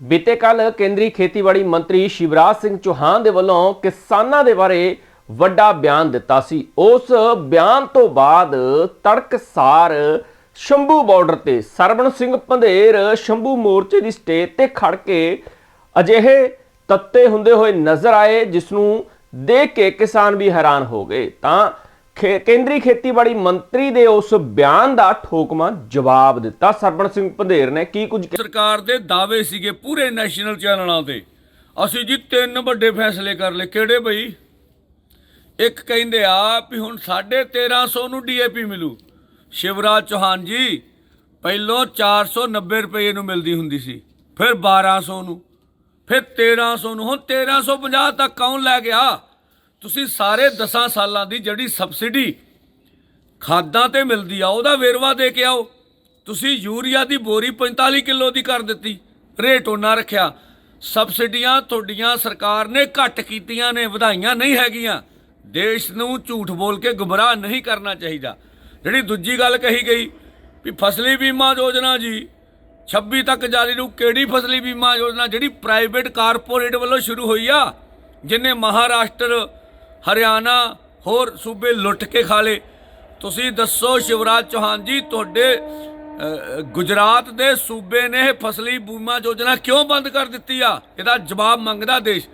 ਬੀਤੇ ਕੱਲ ਕੇਂਦਰੀ ਖੇਤੀਬਾੜੀ ਮੰਤਰੀ ਸ਼ਿਵਰਾਜ ਸਿੰਘ ਚੌਹਾਨ ਦੇ ਵੱਲੋਂ ਕਿਸਾਨਾਂ ਦੇ ਬਾਰੇ ਵੱਡਾ ਬਿਆਨ ਦਿੱਤਾ ਸੀ। ਉਸ ਬਿਆਨ ਤੋਂ ਬਾਅਦ ਤੜਕਸਾਰ ਸ਼ੰਭੂ ਬਾਰਡਰ ਤੇ ਸਰਵਣ ਸਿੰਘ ਪੰਧੇਰ ਸ਼ੰਭੂ ਮੋਰਚੇ ਦੀ ਸਟੇਜ ਤੇ ਖੜ ਕੇ ਅਜਿਹੇ ਤੱਤੇ ਹੁੰਦੇ ਹੋਏ ਨਜ਼ਰ ਆਏ ਜਿਸ ਨੂੰ ਦੇਖ ਕੇ ਕਿਸਾਨ ਵੀ ਹੈਰਾਨ ਹੋ ਗਏ। ਤਾਂ ਕੇਂਦਰੀ ਖੇਤੀਬਾੜੀ ਮੰਤਰੀ ਦੇ ਉਸ ਬਿਆਨ ਦਾ ਠੋਕਵਾਂ ਜਵਾਬ ਦਿੱਤਾ। ਸਰਵਣ ਸਿੰਘ ਪੰਧੇਰ ਨੇ ਕੀ ਕੁਝ ਸਰਕਾਰ ਦੇ ਦਾਅਵੇ ਸੀਗੇ ਪੂਰੇ ਨੈਸ਼ਨਲ ਚੈਨਲਾਂ ਤੇ। ਅਸੀਂ ਜੀ ਤਿੰਨ ਵੱਡੇ ਫੈਸਲੇ ਕਰ ਲਏ। ਕਿਹੜੇ ਬਈ? ਇੱਕ ਕਹਿੰਦੇ ਆ ਵੀ ਹੁਣ 1350 ਨੂੰ ਡੀਏਪੀ ਮਿਲੂ। ਸ਼ਿਵਰਾਜ ਚੌਹਾਨ ਜੀ, ਪਹਿਲੋਂ 490 ਰੁਪਏ ਨੂੰ ਮਿਲਦੀ ਹੁੰਦੀ ਸੀ, ਫਿਰ 1200 ਨੂੰ, ਫਿਰ 1300 ਨੂੰ, ਹੁਣ 1350 ਤੱਕ ਕੌਣ ਲੈ ਗਿਆ? ਤੁਸੀਂ ਸਾਰੇ 10 ਸਾਲਾਂ ਦੀ ਜਿਹੜੀ ਸਬਸਿਡੀ ਖਾਦਾਂ ਤੇ ਮਿਲਦੀ ਆ, ਉਹਦਾ ਵੇਰਵਾ ਦੇ ਕੇ ਆਓ। ਤੁਸੀਂ ਯੂਰੀਆ ਦੀ ਬੋਰੀ 45 ਕਿਲੋ ਦੀ ਕਰ ਦਿੱਤੀ, ਰੇਟ ਉਹਨਾਂ ਰੱਖਿਆ। ਸਬਸਿਡੀਆਂ ਤੁਹਾਡੀਆਂ ਸਰਕਾਰ ਨੇ ਘੱਟ ਕੀਤੀਆਂ ਨੇ, ਵਧਾਈਆਂ ਨਹੀਂ ਹੈਗੀਆਂ। ਦੇਸ਼ ਨੂੰ ਝੂਠ ਬੋਲ ਕੇ ਗੁੰਮਰਾਹ ਨਹੀਂ ਕਰਨਾ ਚਾਹੀਦਾ। ਜਿਹੜੀ ਦੂਜੀ ਗੱਲ ਕਹੀ ਗਈ ਵੀ ਫਸਲੀ ਬੀਮਾ ਯੋਜਨਾ ਜੀ 26 ਤੱਕ ਜਾਰੀ ਨੂੰ ਕਿਹੜੀ ਫਸਲੀ ਬੀਮਾ ਯੋਜਨਾ, ਜਿਹੜੀ ਪ੍ਰਾਈਵੇਟ ਕਾਰਪੋਰੇਟ ਵੱਲੋਂ ਸ਼ੁਰੂ ਹੋਈ ਆ, ਜਿਨੇ ਮਹਾਰਾਸ਼ਟਰ ਹਰਿਆਣਾ, ਹੋਰ ਸੂਬੇ ਲੁੱਟ ਕੇ ਖਾ ਲਏ। ਤੁਸੀਂ ਦੱਸੋ ਸ਼ਿਵਰਾਜ ਚੌਹਾਨ ਜੀ, ਤੁਹਾਡੇ ਗੁਜਰਾਤ ਦੇ ਸੂਬੇ ਨੇ ਫਸਲੀ ਬੀਮਾ ਯੋਜਨਾ ਕਿਉਂ ਬੰਦ ਕਰ ਦਿੱਤੀ ਆ? ਇਹਦਾ ਜਵਾਬ ਮੰਗਦਾ ਦੇਸ਼।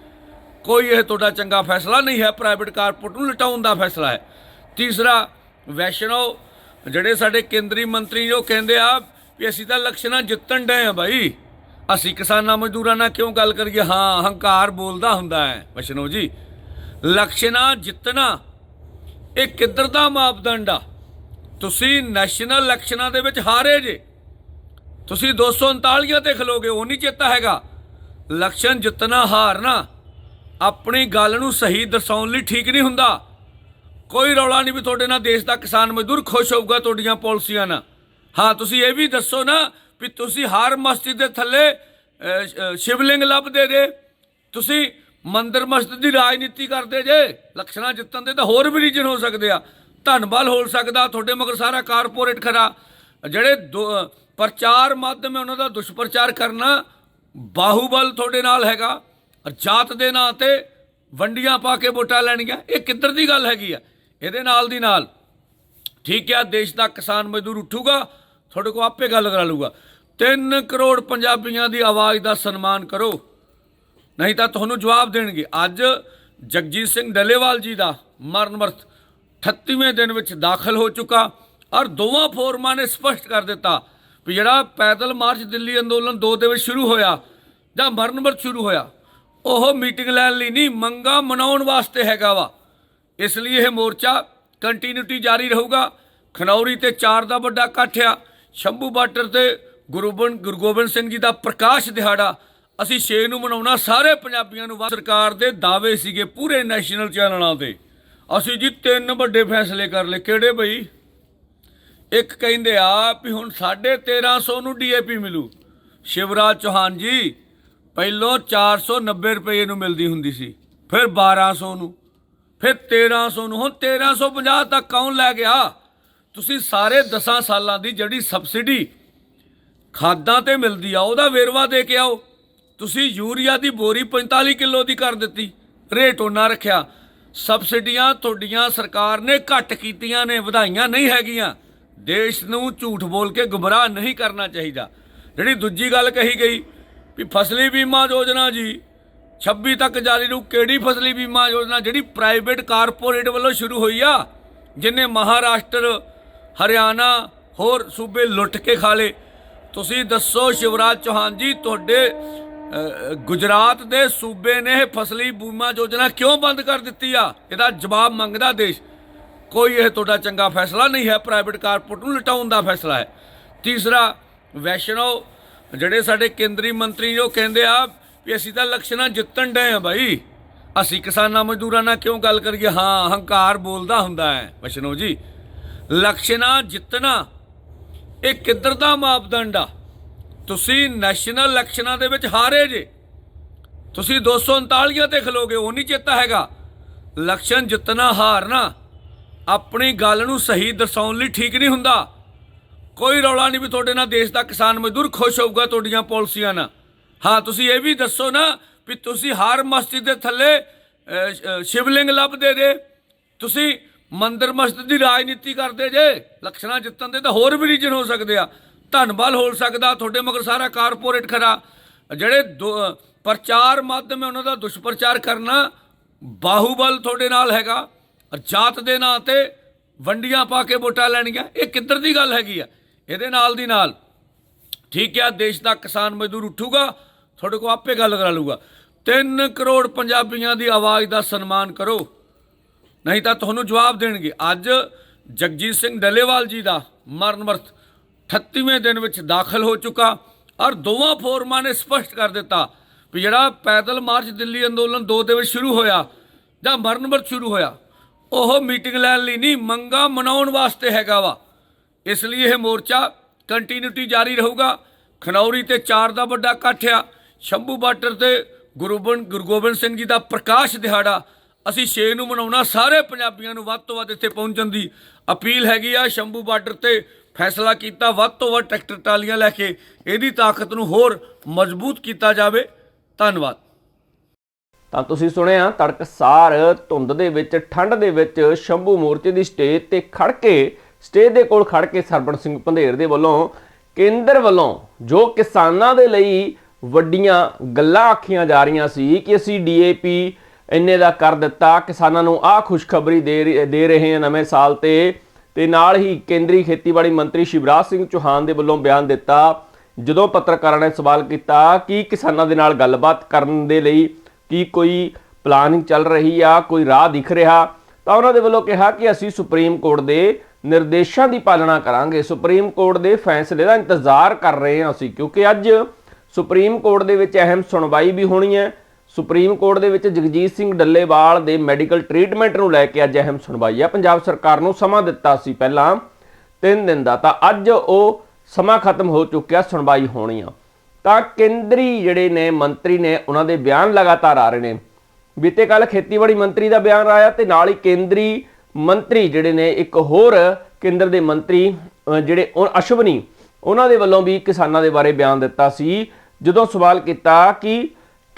ਕੋਈ ਇਹ ਤੁਹਾਡਾ ਚੰਗਾ ਫੈਸਲਾ ਨਹੀਂ ਹੈ, ਪ੍ਰਾਈਵੇਟ ਕਾਰਪੋਰੇਟ ਨੂੰ ਲਟਾਉਣ ਦਾ ਫੈਸਲਾ ਹੈ। ਤੀਸਰਾ, ਵੈਸ਼ਨੋ, ਜਿਹੜੇ ਸਾਡੇ ਕੇਂਦਰੀ ਮੰਤਰੀ ਉਹ ਕਹਿੰਦੇ ਆ ਵੀ ਅਸੀਂ ਤਾਂ ਇਲੈਕਸ਼ਨਾਂ ਜਿੱਤਣ ਡਏ ਆ ਭਾਈ ਅਸੀਂ ਕਿਸਾਨਾਂ ਮਜ਼ਦੂਰਾਂ ਨਾਲ ਕਿਉਂ ਗੱਲ ਕਰੀਏ? ਹਾਂ ਹੰਕਾਰ ਬੋਲਦਾ ਹੁੰਦਾ ਹੈ, ਵੈਸ਼ਨੋ ਜੀ। ਇਲੈਕਸ਼ਨਾਂ ਜਿੱਤਣਾ। ਇਹ ਕਿੱਧਰ ਦਾ ਮਾਪਦੰਡ ਆ? ਤੁਸੀਂ ਨੈਸ਼ਨਲ ਇਲੈਕਸ਼ਨਾਂ ਦੇ ਵਿੱਚ ਹਾਰੇ ਜੇ। ਤੁਸੀਂ 239 ਤੇ ਖਲੋਗੇ ਉਹ ਨਹੀਂ ਚੇਤਾ ਹੈਗਾ। ਇਲੈਕਸ਼ਨ ਜਿੱਤਣਾ ਹਾਰਨਾ ਆਪਣੀ ਗੱਲ ਨੂੰ ਸਹੀ ਦਰਸਾਉਣ ਲਈ ਠੀਕ ਨਹੀਂ ਹੁੰਦਾ। ਕੋਈ ਰੌਲਾ ਨਹੀਂ ਵੀ ਤੁਹਾਡੇ ਨਾਲ ਦੇਸ਼ ਦਾ ਕਿਸਾਨ ਮਜ਼ਦੂਰ ਖੁਸ਼ ਹੋਊਗਾ ਤੁਹਾਡੀਆਂ ਪਾਲਿਸੀਆਂ ਨਾਲ। ਹਾਂ ਤੁਸੀਂ ਇਹ ਵੀ ਦੱਸੋ ਨਾ ਵੀ ਤੁਸੀਂ ਹਰ ਮਸਜਿਦ ਦੇ ਥੱਲੇ ਅਹ, ਅਹ, ਸ਼ਿਵਲਿੰਗ ਲੱਭਦੇ ਜੇ। ਤੁਸੀਂ ਮੰਦਰ ਮਸਜਿਦ ਦੀ ਰਾਜਨੀਤੀ ਕਰਦੇ ਜੇ ਲਕਸ਼ਣਾ ਜਿੱਤਣ ਦੇ ਤਾਂ ਹੋਰ ਵੀ ਰੀਜਨ ਹੋ ਸਕਦੇ ਆ। ਧਨਬਲ ਹੋ ਸਕਦਾ, ਤੁਹਾਡੇ ਮਗਰ ਸਾਰਾ ਕਾਰਪੋਰੇਟ ਖਰਾ। ਜਿਹੜੇ ਦੋ- ਪ੍ਰਚਾਰ ਮਾਧਿਅਮ ਹੈ, ਉਹਨਾਂ ਦਾ ਦੁਸ਼ਪ੍ਰਚਾਰ ਕਰਨਾ ਬਾਹੂਬਲ ਤੁਹਾਡੇ ਨਾਲ ਹੈਗਾ। ਜਾਤ ਦੇ ਨਾਂ ਤੇ ਵੰਡੀਆਂ ਪਾ ਕੇ ਵੋਟਾਂ ਲੈਣੀਆਂ, ਇਹ ਕਿੱਧਰ ਦੀ ਗੱਲ ਹੈਗੀ ਆ? ਇਹਦੇ ਨਾਲ ਦੀ ਨਾਲ, ਠੀਕ ਹੈ ਦੇਸ਼ ਦਾ ਕਿਸਾਨ ਮਜ਼ਦੂਰ ਉੱਠੂਗਾ, ਤੁਹਾਡੇ ਕੋਲ ਆਪੇ ਗੱਲ ਕਰਾ ਲੂਗਾ 3 ਕਰੋੜ ਪੰਜਾਬੀਆਂ ਦੀ ਆਵਾਜ਼ ਦਾ ਸਨਮਾਨ ਕਰੋ। ਨਹੀਂ ਤਾਂ ਤੁਹਾਨੂੰ ਜਵਾਬ ਦੇਣਗੇ। ਅੱਜ ਜਗਜੀਤ ਸਿੰਘ ਡੱਲੇਵਾਲ ਜੀ ਦਾ ਮਰਨ ਵਰਤ 38ਵੇਂ ਦਿਨ ਵਿੱਚ ਦਾਖਲ ਹੋ ਚੁੱਕਾ ਔਰ ਦੋਵਾਂ ਫੋਰਮਾਂ ਨੇ ਸਪਸ਼ਟ ਕਰ ਦਿੱਤਾ ਵੀ ਜਿਹੜਾ ਪੈਦਲ ਮਾਰਚ ਦਿੱਲੀ ਅੰਦੋਲਨ 2 ਦੇ ਵਿੱਚ ਸ਼ੁਰੂ ਹੋਇਆ ਜਾਂ ਮਰਨ ਵਰਤ ਸ਼ੁਰੂ ਹੋਇਆ, ਉਹ ਮੀਟਿੰਗ ਲੈਣ ਲਈ ਨਹੀਂ, ਮੰਗਾ ਮਨਾਉਣ ਵਾਸਤੇ ਹੈਗਾ ਵਾ। ਇਸ ਲਈ ਇਹ ਮੋਰਚਾ ਕੰਟੀਨਿਊਟੀ ਜਾਰੀ ਰਹੂਗਾ। ਖਨੌਰੀ ਤੇ ਚਾਰ ਦਾ ਵੱਡਾ ਇਕੱਠ ਆ। ਸ਼ੰਭੂ ਬਾਰਡਰ ਤੇ ਗੁਰੂਬਨ ਗੁਰੂ ਗੋਬਿੰਦ ਸਿੰਘ ਜੀ ਦਾ ਪ੍ਰਕਾਸ਼ ਦਿਹਾੜਾ ਅਸੀਂ 6 ਨੂੰ ਮਨਾਉਣਾ, ਸਾਰੇ ਪੰਜਾਬੀਆਂ ਨੂੰ ਸਰਕਾਰ ਦੇ ਦਾਅਵੇ ਸੀਗੇ ਪੂਰੇ ਨੈਸ਼ਨਲ ਚੈਨਲਾਂ ਤੇ। ਅਸੀਂ ਜੀ ਤਿੰਨ ਵੱਡੇ ਫੈਸਲੇ ਕਰ ਲਏ। ਕਿਹੜੇ ਬਈ? ਇੱਕ ਕਹਿੰਦੇ ਆ ਵੀ ਹੁਣ 1350 ਨੂੰ ਡੀਏਪੀ ਮਿਲੂ। ਸ਼ਿਵਰਾਜ ਚੌਹਾਨ ਜੀ, ਪਹਿਲੋਂ 490 ਰੁਪਏ ਨੂੰ ਮਿਲਦੀ ਹੁੰਦੀ ਸੀ, ਫਿਰ 1200 ਨੂੰ, ਫਿਰ 1300 ਨੂੰ, ਹੁਣ 1350 ਤੱਕ ਕੌਣ ਲੈ ਗਿਆ? ਤੁਸੀਂ ਸਾਰੇ 10 ਸਾਲਾਂ ਦੀ ਜਿਹੜੀ ਸਬਸਿਡੀ ਖਾਦਾਂ ਤੇ ਮਿਲਦੀ ਆ, ਉਹਦਾ ਵੇਰਵਾ ਦੇ ਕੇ ਆਓ। ਤੁਸੀਂ ਯੂਰੀਆ ਦੀ ਬੋਰੀ 45 ਕਿਲੋ ਦੀ ਕਰ ਦਿੱਤੀ। ਰੇਟ ਉਹਨਾਂ ਰੱਖਿਆ। ਸਬਸਿਡੀਆਂ ਤੁਹਾਡੀਆਂ ਸਰਕਾਰ ਨੇ ਘੱਟ ਕੀਤੀਆਂ ਨੇ, ਵਧਾਈਆਂ ਨਹੀਂ ਹੈਗੀਆਂ। ਦੇਸ਼ ਨੂੰ ਝੂਠ ਬੋਲ ਕੇ ਗੁੰਮਰਾਹ ਨਹੀਂ ਕਰਨਾ ਚਾਹੀਦਾ। ਜਿਹੜੀ ਦੂਜੀ ਗੱਲ ਕਹੀ ਗਈ ਵੀ ਫਸਲੀ ਬੀਮਾ ਯੋਜਨਾ ਜੀ 26 ਤੱਕ ਜਾਰੀ ਨੂੰ ਕਿਹੜੀ ਫਸਲੀ ਬੀਮਾ ਯੋਜਨਾ? ਜਿਹੜੀ ਪ੍ਰਾਈਵੇਟ ਕਾਰਪੋਰੇਟ ਵੱਲੋਂ ਸ਼ੁਰੂ ਹੋਈ ਆ, ਜਿਨੇ ਮਹਾਰਾਸ਼ਟਰ, ਹਰਿਆਣਾ, ਹੋਰ ਸੂਬੇ ਲੁੱਟ ਕੇ ਖਾ ਲਏ। ਤੁਸੀਂ ਦੱਸੋ ਸ਼ਿਵਰਾਜ ਚੌਹਾਨ ਜੀ, ਤੁਹਾਡੇ ਗੁਜਰਾਤ ਦੇ ਸੂਬੇ ਨੇ ਇਹ ਫਸਲੀ ਬੀਮਾ ਯੋਜਨਾ ਕਿਉਂ ਬੰਦ ਕਰ ਦਿੱਤੀ ਆ? ਇਹਦਾ ਜਵਾਬ ਮੰਗਦਾ ਦੇਸ਼। ਕੋਈ ਇਹ ਤੁਹਾਡਾ ਚੰਗਾ ਫੈਸਲਾ ਨਹੀਂ ਹੈ ਪ੍ਰਾਈਵੇਟ ਕਾਰਪੋਰੇਟ ਨੂੰ ਲਟਾਉਣ ਦਾ ਫੈਸਲਾ ਹੈ। ਤੀਸਰਾ, ਵੈਸ਼ਨੋ, ਜਿਹੜੇ ਸਾਡੇ ਕੇਂਦਰੀ ਮੰਤਰੀ ਜੋ ਕਹਿੰਦੇ ਆ ਵੀ ਅਸੀਂ ਤਾਂ ਇਲੈਕਸ਼ਨਾਂ ਜਿੱਤਣ ਡਏ ਆ ਭਾਈ ਅਸੀਂ ਕਿਸਾਨਾਂ ਮਜ਼ਦੂਰਾਂ ਨਾਲ ਕਿਉਂ ਗੱਲ ਕਰੀਏ? ਹਾਂ, ਹੰਕਾਰ ਬੋਲਦਾ ਹੁੰਦਾ ਹੈ, ਵੈਸ਼ਨੋ ਜੀ। ਇਲੈਕਸ਼ਨਾਂ ਜਿੱਤਣਾ, ਇਹ ਕਿੱਧਰ ਦਾ ਮਾਪਦੰਡ ਆ? ਤੁਸੀਂ ਨੈਸ਼ਨਲ ਇਲੈਕਸ਼ਨਾਂ ਦੇ ਵਿੱਚ ਹਾਰੇ ਜੇ। ਤੁਸੀਂ 239 ਤੇ ਖਲੋਗੇ, ਉਹ ਨਹੀਂ ਚੇਤਾ ਹੈਗਾ। ਇਲੈਕਸ਼ਨ ਜਿੱਤਣਾ, ਹਾਰਨਾ, ਆਪਣੀ ਗੱਲ ਨੂੰ ਸਹੀ ਦਰਸਾਉਣ ਲਈ ਠੀਕ ਨਹੀਂ ਹੁੰਦਾ। ਕੋਈ ਰੌਲਾ ਨਹੀਂ ਵੀ ਤੁਹਾਡੇ ਨਾਲ ਦੇਸ਼ ਦਾ ਕਿਸਾਨ ਮਜ਼ਦੂਰ ਖੁਸ਼ ਹੋਊਗਾ ਤੁਹਾਡੀਆਂ ਪਾਲਿਸੀਆਂ ਨਾਲ। ਹਾਂ, ਤੁਸੀਂ ਇਹ ਵੀ ਦੱਸੋ ਨਾ ਵੀ ਤੁਸੀਂ ਹਰ ਮਸਜਿਦ ਦੇ ਥੱਲੇ ਸ਼ਿਵਲਿੰਗ ਲੱਭਦੇ ਜੇ। ਤੁਸੀਂ ਮੰਦਰ ਮਸਜਿਦ ਦੀ ਰਾਜਨੀਤੀ ਕਰਦੇ ਜੇ। ਲਕਸ਼ਣਾ ਜਿੱਤਣ ਦੇ ਤਾਂ ਹੋਰ ਵੀ ਰੀਜਨ ਹੋ ਸਕਦੇ ਆ। ਧਨਬਲ ਹੋ ਸਕਦਾ, ਤੁਹਾਡੇ ਮਗਰ ਸਾਰਾ ਕਾਰਪੋਰੇਟ ਖਰਾ ਜਿਹੜੇ ਦੋ- ਪ੍ਰਚਾਰ ਮਾਧਿਅਮ ਹੈ, ਉਹਨਾਂ ਦਾ ਦੁਸ਼ਪ੍ਰਚਾਰ ਕਰਨਾ ਬਾਹੂਬਲ ਤੁਹਾਡੇ ਨਾਲ ਹੈਗਾ। ਜਾਤ ਦੇ ਨਾਂ ਤੇ ਵੰਡੀਆਂ ਪਾ ਕੇ ਵੋਟਾਂ ਲੈਣੀਆਂ, ਇਹ ਕਿੱਧਰ ਦੀ ਗੱਲ ਹੈਗੀ ਆ? ਇਹਦੇ ਨਾਲ ਦੀ ਨਾਲ, ਠੀਕ ਹੈ ਦੇਸ਼ ਦਾ ਕਿਸਾਨ ਮਜ਼ਦੂਰ ਉੱਠੂਗਾ, ਤੁਹਾਡੇ ਕੋਲ ਆਪੇ ਗੱਲ ਕਰਾ ਲੂਗਾ 3 ਕਰੋੜ ਪੰਜਾਬੀਆਂ ਦੀ ਆਵਾਜ਼ ਦਾ ਸਨਮਾਨ ਕਰੋ, ਨਹੀਂ ਤਾਂ ਤੁਹਾਨੂੰ ਜਵਾਬ ਦੇਣਗੇ। ਅੱਜ ਜਗਜੀਤ ਸਿੰਘ ਡੱਲੇਵਾਲ ਜੀ ਦਾ ਮਰਨ ਵਰਤ 38ਵੇਂ ਦਿਨ ਵਿੱਚ ਦਾਖਲ ਹੋ ਚੁੱਕਾ ਔਰ ਦੋਵਾਂ ਫੋਰਮਾਂ ਨੇ ਸਪਸ਼ਟ ਕਰ ਦਿੱਤਾ ਵੀ ਜਿਹੜਾ ਪੈਦਲ ਮਾਰਚ ਦਿੱਲੀ ਅੰਦੋਲਨ 2 ਦੇ ਵਿੱਚ ਸ਼ੁਰੂ ਹੋਇਆ ਜਾਂ ਮਰਨ ਵਰਤ ਸ਼ੁਰੂ ਹੋਇਆ, ਉਹ ਮੀਟਿੰਗ ਲੈਣ ਲਈ ਨਹੀਂ, ਮੰਗਾ ਮਨਾਉਣ ਵਾਸਤੇ ਹੈਗਾ ਵਾ। ਇਸ ਲਈ ਇਹ ਮੋਰਚਾ ਕੰਟੀਨਿਊਟੀ ਜਾਰੀ ਰਹੂਗਾ। ਖਨੌਰੀ ਤੇ ਚਾਰ ਦਾ ਵੱਡਾ ਇਕੱਠ ਆ। ਸ਼ੰਭੂ ਬਾਰਡਰ ਤੇ ਗੁਰੂਬਨ ਗੁਰੂ ਗੋਬਿੰਦ ਸਿੰਘ ਜੀ ਦਾ ਪ੍ਰਕਾਸ਼ ਦਿਹਾੜਾ ਅਸੀਂ 6 ਨੂੰ ਮਨਾਉਣਾ, ਸਾਰੇ ਪੰਜਾਬੀਆਂ ਨੂੰ ਵੱਧ ਤੋਂ ਵੱਧ ਇੱਥੇ ਪਹੁੰਚਣ ਦੀ ਅਪੀਲ ਹੈਗੀ ਆ। ਸ਼ੰਭੂ ਬਾਰਡਰ ਤੇ ਫੈਸਲਾ ਕੀਤਾ ਵੱਧ ਤੋਂ ਵੱਧ ਟਰੈਕਟਰ ਟਾਲੀਆਂ ਲੈ ਕੇ, ਇਹਦੀ ਤਾਕਤ ਨੂੰ ਹੋਰ ਮਜ਼ਬੂਤ ਕੀਤਾ ਜਾਵੇ। ਧੰਨਵਾਦ। ਤਾਂ ਤੁਸੀਂ ਸੁਣਿਆ ਤੜਕਸਾਰ ਧੁੰਦ ਦੇ ਵਿੱਚ, ਠੰਡ ਦੇ ਵਿੱਚ ਸ਼ੰਭੂ ਮੋਰਚੇ ਦੀ ਸਟੇਜ ਤੇ ਖੜ ਕੇ, ਸਟੇਜ ਦੇ ਕੋਲ ਖੜ ਕੇ ਸਰਬਣ ਸਿੰਘ ਪੰਧੇਰ ਦੇ ਵੱਲੋਂ ਕੇਂਦਰ ਵੱਲੋਂ ਜੋ ਕਿਸਾਨਾਂ ਦੇ ਲਈ ਵੱਡੀਆਂ ਗੱਲਾਂ ਆਖੀਆਂ ਜਾ ਰਹੀਆਂ ਸੀ ਕਿ ਅਸੀਂ ਡੀਏਪੀ ਇੰਨੇ ਦਾ ਕਰ ਦਿੱਤਾ, ਕਿਸਾਨਾਂ ਨੂੰ ਆਹ ਖੁਸ਼ਖਬਰੀ ਦੇ ਰਹੇ- ਦੇ ਰਹੇ ਹਾਂ ਨਵੇਂ ਸਾਲ ਤੇ। ਤੇ ਨਾਲ ਹੀ ਕੇਂਦਰੀ ਖੇਤੀਬਾੜੀ ਮੰਤਰੀ ਸ਼ਿਵਰਾਜ ਸਿੰਘ ਚੌਹਾਨ ਦੇ ਵੱਲੋਂ ਬਿਆਨ ਦਿੱਤਾ, ਜਦੋਂ ਪੱਤਰਕਾਰਾਂ ਨੇ ਸਵਾਲ ਕੀਤਾ ਕਿ ਕਿਸਾਨਾਂ ਦੇ ਨਾਲ ਗੱਲਬਾਤ ਕਰਨ ਦੇ ਲਈ ਕੀ ਕੋਈ ਪਲਾਨਿੰਗ ਚੱਲ ਰਹੀ ਆ, ਕੋਈ ਰਾਹ ਦਿਖ ਰਿਹਾ, ਤਾਂ ਉਹਨਾਂ ਦੇ ਵੱਲੋਂ ਕਿਹਾ ਕਿ ਅਸੀਂ ਸੁਪਰੀਮ ਕੋਰਟ ਦੇ ਨਿਰਦੇਸ਼ਾਂ ਦੀ ਪਾਲਣਾ ਕਰਾਂਗੇ। ਸੁਪਰੀਮ ਕੋਰਟ ਦੇ ਫੈਸਲੇ ਦਾ ਇੰਤਜ਼ਾਰ ਕਰ ਰਹੇ ਹਾਂ ਅਸੀਂ, ਕਿਉਂਕਿ ਅੱਜ ਸੁਪਰੀਮ ਕੋਰਟ ਦੇ ਵਿੱਚ ਅਹਿਮ ਸੁਣਵਾਈ ਵੀ ਹੋਣੀ ਹੈ। ਸੁਪਰੀਮ ਕੋਰਟ ਦੇ ਵਿੱਚ ਜਗਜੀਤ ਸਿੰਘ ਡੱਲੇਵਾਲ ਦੇ ਮੈਡੀਕਲ ਟ੍ਰੀਟਮੈਂਟ ਨੂੰ ਲੈ ਕੇ ਅੱਜ ਅਹਿਮ ਸੁਣਵਾਈ ਆ। ਪੰਜਾਬ ਸਰਕਾਰ ਨੂੰ ਸਮਾਂ ਦਿੱਤਾ ਸੀ ਪਹਿਲਾਂ 3 ਦਿਨ ਦਾ, ਤਾਂ ਅੱਜ ਉਹ ਸਮਾਂ ਖਤਮ ਹੋ ਚੁੱਕਿਆ, ਸੁਣਵਾਈ ਹੋਣੀ ਆ। ਤਾਂ ਕੇਂਦਰੀ ਜਿਹੜੇ ਨੇ ਮੰਤਰੀ ਨੇ, ਉਹਨਾਂ ਦੇ ਬਿਆਨ ਲਗਾਤਾਰ ਆ ਰਹੇ ਨੇ। ਬੀਤੇ ਕੱਲ ਖੇਤੀਬਾੜੀ ਮੰਤਰੀ ਦਾ ਬਿਆਨ ਆਇਆ ਤੇ ਨਾਲ ਹੀ ਕੇਂਦਰੀ ਮੰਤਰੀ ਜਿਹੜੇ ਨੇ, ਇੱਕ ਹੋਰ ਕੇਂਦਰ ਦੇ ਮੰਤਰੀ ਜਿਹੜੇ ਉਹ ਅਸ਼ਵਨੀ, ਉਹਨਾਂ ਦੇ ਵੱਲੋਂ ਵੀ ਕਿਸਾਨਾਂ ਦੇ ਬਾਰੇ ਬਿਆਨ ਦਿੱਤਾ ਸੀ। ਜਦੋਂ ਸਵਾਲ ਕੀਤਾ ਕਿ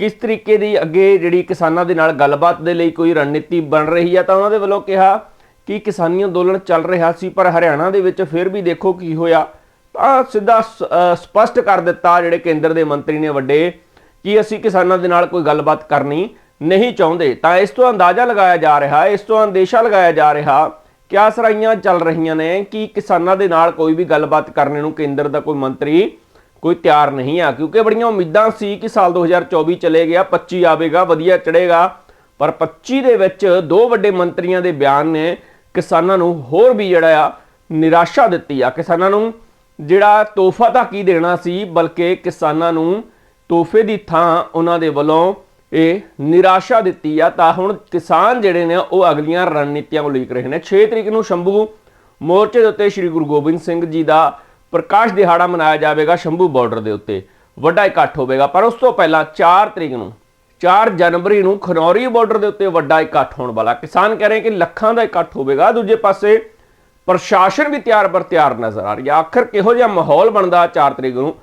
ਕਿਸ ਤਰੀਕੇ ਦੀ ਅੱਗੇ ਜਿਹੜੀ ਕਿਸਾਨਾਂ ਦੇ ਨਾਲ ਗੱਲਬਾਤ ਦੇ ਲਈ ਕੋਈ ਰਣਨੀਤੀ ਬਣ ਰਹੀ ਹੈ ਤਾਂ ਉਹਨਾਂ ਦੇ ਵੱਲੋਂ ਕਿਹਾ ਕਿ ਕਿਸਾਨੀ ਅੰਦੋਲਨ ਚੱਲ ਰਿਹਾ ਸੀ, ਪਰ ਹਰਿਆਣਾ ਦੇ ਵਿੱਚ ਫਿਰ ਵੀ ਦੇਖੋ ਕੀ ਹੋਇਆ। ਤਾਂ ਸਿੱਧਾ ਸ- ਅਹ ਸਪਸ਼ਟ ਕਰ ਦਿੱਤਾ ਜਿਹੜੇ ਕੇਂਦਰ ਦੇ ਮੰਤਰੀ ਨੇ ਵੱਡੇ ਕਿ ਅਸੀਂ ਕਿਸਾਨਾਂ ਦੇ ਨਾਲ ਕੋਈ ਗੱਲਬਾਤ ਕਰਨੀ ਨਹੀਂ ਚਾਹੁੰਦੇ। ਤਾਂ ਇਸ ਤੋਂ ਅੰਦਾਜ਼ਾ ਲਗਾਇਆ ਜਾ ਰਿਹਾ, ਇਸ ਤੋਂ ਅੰਦੇਸ਼ਾ ਲਗਾਇਆ ਜਾ ਰਿਹਾ ਕਿ ਆਹ ਸਰਾਈਆਂ ਚੱਲ ਰਹੀਆਂ ਨੇ ਕਿ ਕਿਸਾਨਾਂ ਦੇ ਨਾਲ ਕੋਈ ਵੀ ਗੱਲਬਾਤ ਕਰਨ ਨੂੰ ਕੇਂਦਰ ਦਾ ਕੋਈ ਮੰਤਰੀ ਕੋਈ ਤਿਆਰ ਨਹੀਂ ਆ, ਕਿਉਂਕਿ ਬੜੀਆਂ ਉਮੀਦਾਂ ਸੀ ਕਿ ਸਾਲ 2024 ਚਲੇ ਗਿਆ 25 ਆਵੇਗਾ, ਵਧੀਆ ਚੜੇਗਾ ਪਰ 25 ਦੇ ਵਿੱਚ ਦੋ ਵੱਡੇ ਮੰਤਰੀਆਂ ਦੇ ਬਿਆਨ ਨੇ, ਕਿਸਾਨਾਂ ਨੂੰ ਹੋਰ ਵੀ ਜਿਹੜਾ ਆ ਨਿਰਾਸ਼ਾ ਦਿੱਤੀ ਆ। ਕਿਸਾਨਾਂ ਨੂੰ ਜਿਹੜਾ ਤੋਹਫਾ ਤਾਂ ਕੀ ਦੇਣਾ ਸੀ, ਬਲਕਿ ਕਿਸਾਨਾਂ ਨੂੰ ਤੋਹਫੇ ਦੀ ਥਾਂ ਉਹਨਾਂ ਦੇ ਵੱਲੋਂ ਇਹ ਨਿਰਾਸ਼ਾ ਦਿੱਤੀ ਆ। ਤਾਂ ਹੁਣ ਕਿਸਾਨ ਜਿਹੜੇ ਨੇ, ਉਹ ਅਗਲੀਆਂ ਰਣਨੀਤੀਆਂ ਨੂੰ ਰਹੇ ਨੇ। 6 ਤਰੀਕ ਨੂੰ ਸ਼ੰਭੂ ਮੋਰਚੇ ਦੇ ਉੱਤੇ ਸ੍ਰੀ ਗੁਰੂ ਗੋਬਿੰਦ ਸਿੰਘ ਜੀ ਦਾ ਪ੍ਰਕਾਸ਼ ਦਿਹਾੜਾ ਮਨਾਇਆ ਜਾਵੇਗਾ ਸ਼ੰਭੂ ਬਾਰਡਰ ਦੇ ਉੱਤੇ। ਵੱਡਾ ਇਕੱਠ ਹੋਵੇਗਾ, ਪਰ ਉਸ ਤੋਂ ਪਹਿਲਾਂ 4 ਤਰੀਕ ਨੂੰ 4 ਜਨਵਰੀ ਨੂੰ ਖਨੌਰੀ ਬਾਰਡਰ ਦੇ ਉੱਤੇ ਵੱਡਾ ਇਕੱਠ ਹੋਣ ਵਾਲਾ। ਕਿਸਾਨ ਕਹਿ ਰਹੇ ਕਿ ਲੱਖਾਂ ਦਾ ਇਕੱਠ ਹੋਵੇਗਾ। ਦੂਜੇ ਪਾਸੇ ਪ੍ਰਸ਼ਾਸਨ ਵੀ ਤਿਆਰ ਬਰ ਤਿਆਰ ਨਜ਼ਰ ਆ ਰਿਹਾ ਆਖਰ ਕਿਹੋ ਜਿਹਾ ਮਾਹੌਲ ਬਣਦਾ 4 ਤਰੀਕ ਨੂੰ?